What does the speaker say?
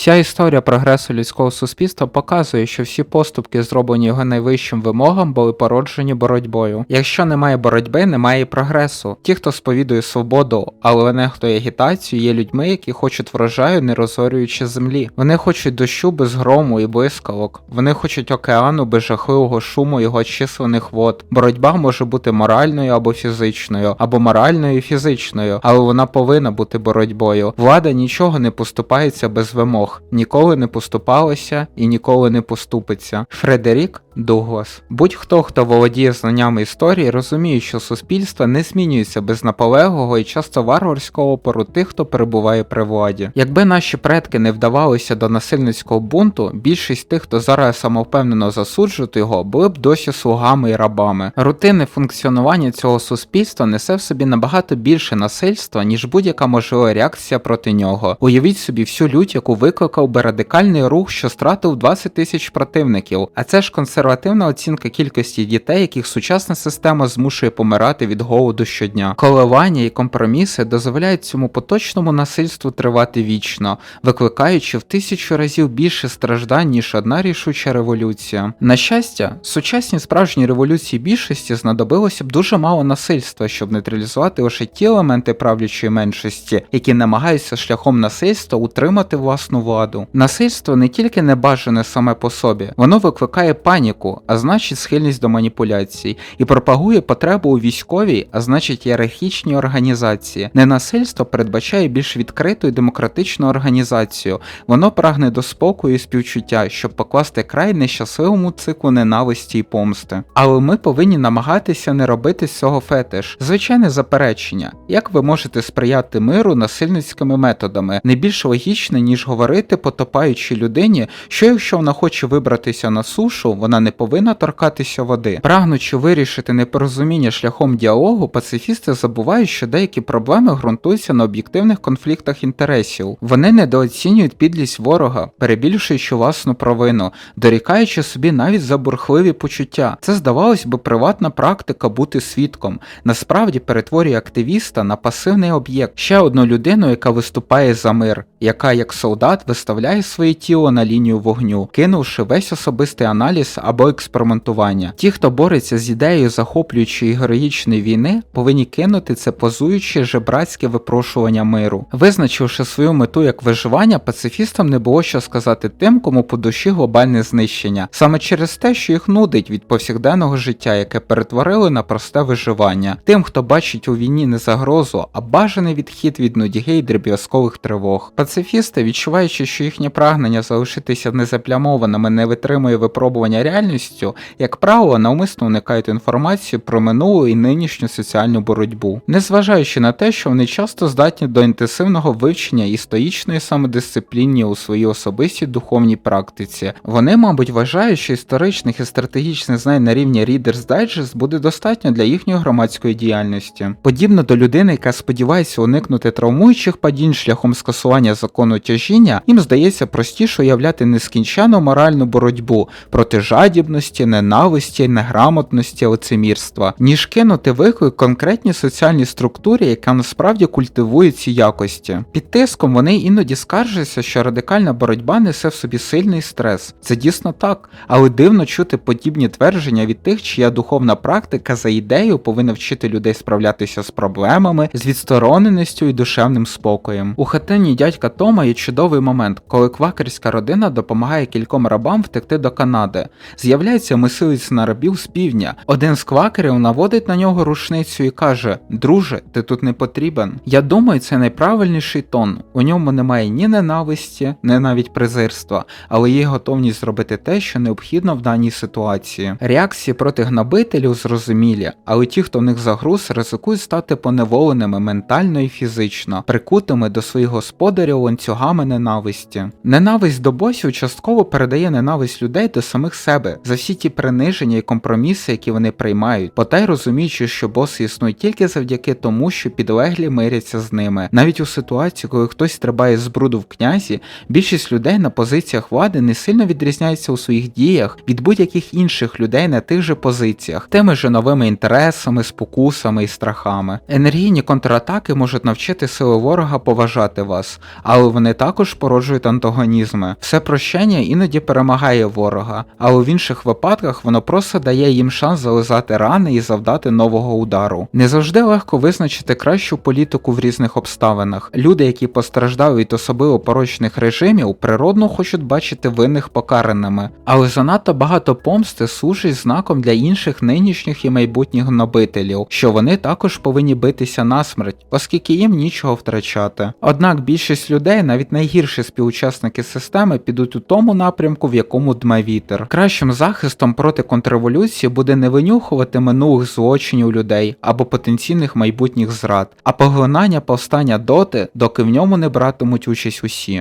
Вся історія прогресу людського суспільства показує, що всі поступки, зроблені його найвищим вимогам, були породжені боротьбою. Якщо немає боротьби, немає і прогресу. Ті, хто сповідує свободу, але нехтує агітацію, є людьми, які хочуть врожаю, не розорюючи землі. Вони хочуть дощу без грому і блискавок. Вони хочуть океану без жахливого шуму його численних вод. Боротьба може бути моральною або фізичною, або моральною і фізичною, але вона повинна бути боротьбою. Влада нічого не поступається без вимог, ніколи не поступалася і ніколи не поступиться. Фредерік Дуглас. Будь-хто, хто володіє знаннями історії, розуміє, що суспільство не змінюється без наполеглого і часто варварського опору тих, хто перебуває при владі. Якби наші предки не вдавалися до насильницького бунту, більшість тих, хто зараз самовпевнено засуджують його, були б досі слугами і рабами. Рутинне функціонування цього суспільства несе в собі набагато більше насильства, ніж будь-яка можлива реакція проти нього. Уявіть собі всю лють, яку викликав би радикальний рух, що стратив 20 тисяч противників, а це ж консервативна оцінка кількості дітей, яких сучасна система змушує помирати від голоду щодня. Коливання і компроміси дозволяють цьому поточному насильству тривати вічно, викликаючи в тисячу разів більше страждань, ніж одна рішуча революція. На щастя, сучасні справжні революції більшості знадобилося б дуже мало насильства, щоб нейтралізувати лише ті елементи правлячої меншості, які намагаються шляхом насильства утримати власну владу. Насильство не тільки небажане саме по собі, воно викликає паніку, а значить схильність до маніпуляцій, і пропагує потребу у військовій, а значить ієрархічній організації. Ненасильство передбачає більш відкриту і демократичну організацію. Воно прагне до спокою і співчуття, щоб покласти край нещасливому циклу ненависті і помсти. Але ми повинні намагатися не робити з цього фетиш. Звичайне заперечення, як ви можете сприяти миру насильницькими методами, не більш логічне, ніж говорити потопаючій людині, що якщо вона хоче вибратися на сушу, вона не повинна торкатися води. Прагнучи вирішити непорозуміння шляхом діалогу, пацифісти забувають, що деякі проблеми ґрунтуються на об'єктивних конфліктах інтересів. Вони недооцінюють підлість ворога, перебільшуючи власну провину, дорікаючи собі навіть за бурхливі почуття. Це здавалось би приватна практика бути свідком. Насправді перетворює активіста на пасивний об'єкт, ще одну людину, яка виступає за мир, яка як солдат виставляє своє тіло на лінію вогню, кинувши весь особистий аналіз або експериментування. Ті, хто бореться з ідеєю захоплюючої героїчної війни, повинні кинути це позуюче жебрацьке випрошування миру. Визначивши свою мету як виживання, пацифістам не було що сказати тим, кому по душі глобальне знищення, саме через те, що їх нудить від повсякденного життя, яке перетворили на просте виживання, тим, хто бачить у війні не загрозу, а бажаний відхід від нудьги й дріб'язкових тривог. Пацифісти, відчуваючи, що їхнє прагнення залишитися незаплямованими не витримує випробування реальністю, як правило, навмисно уникають інформацію про минулу і нинішню соціальну боротьбу, незважаючи на те, що вони часто здатні до інтенсивного вивчення і стоїчної самодисципліні у своїй особистій духовній практиці. Вони, мабуть, вважають, що історичних і стратегічних знань на рівні Reader's Digest буде достатньо для їхньої громадської діяльності. Подібно до людини, яка сподівається уникнути травмуючих падінь шляхом скасування закону тяжіння, їм здається простіше уявляти нескінчену моральну боротьбу проти жадібності, ненависті, неграмотності, лицемірства, ніж кинути виклик конкретній соціальній структурі, яка насправді культивує ці якості. Під тиском вони іноді скаржаться, що радикальна боротьба несе в собі сильний стрес. Це дійсно так, але дивно чути подібні твердження від тих, чия духовна практика за ідею повинна вчити людей справлятися з проблемами, з відстороненістю і душевним спокоєм. У хатині дядька Тома є чудовий момент, коли квакерська родина допомагає кільком рабам втекти до Канади. З'являється мисливець на рабів з півдня. Один з квакерів наводить на нього рушницю і каже: Друже, ти тут не потрібен. Я думаю, це найправильніший тон. У ньому немає ні ненависті, ні навіть презирства, але є готовність зробити те, що необхідно в даній ситуації. Реакції проти гнобителів зрозумілі, але ті, хто в них загруз, ризикують стати поневоленими ментально і фізично, прикутими до своїх господарів ланцюгами ненависті. Ненависть до босів частково передає ненависть людей до самих себе доти, за всі ті приниження і компроміси, які вони приймають, потай розуміючи, що боси існують тільки завдяки тому, що підлеглі миряться з ними. Навіть у ситуації, коли хтось стрибає з бруду в князі, більшість людей на позиціях влади не сильно відрізняється у своїх діях від будь-яких інших людей на тих же позиціях, тими же новими інтересами, спокусами і страхами. Енергійні контратаки можуть навчити сили ворога поважати вас, але вони також породжують антагонізми. Все прощення іноді перемагає ворога, але інших випадках воно просто дає їм шанс зализати рани і завдати нового удару. Не завжди легко визначити кращу політику в різних обставинах. Люди, які постраждали від особливо порочних режимів, природно хочуть бачити винних покараними, але занадто багато помсти служить знаком для інших нинішніх і майбутніх гнобителів, що вони також повинні битися насмерть, оскільки їм нічого втрачати. Однак більшість людей, навіть найгірші співучасники системи, підуть у тому напрямку, в якому дме вітер. Кращим захистом проти контрреволюції буде не винюхувати минулих злочинів людей або потенційних майбутніх зрад, а поглинання повстання доти, доки в ньому не братимуть участь усі.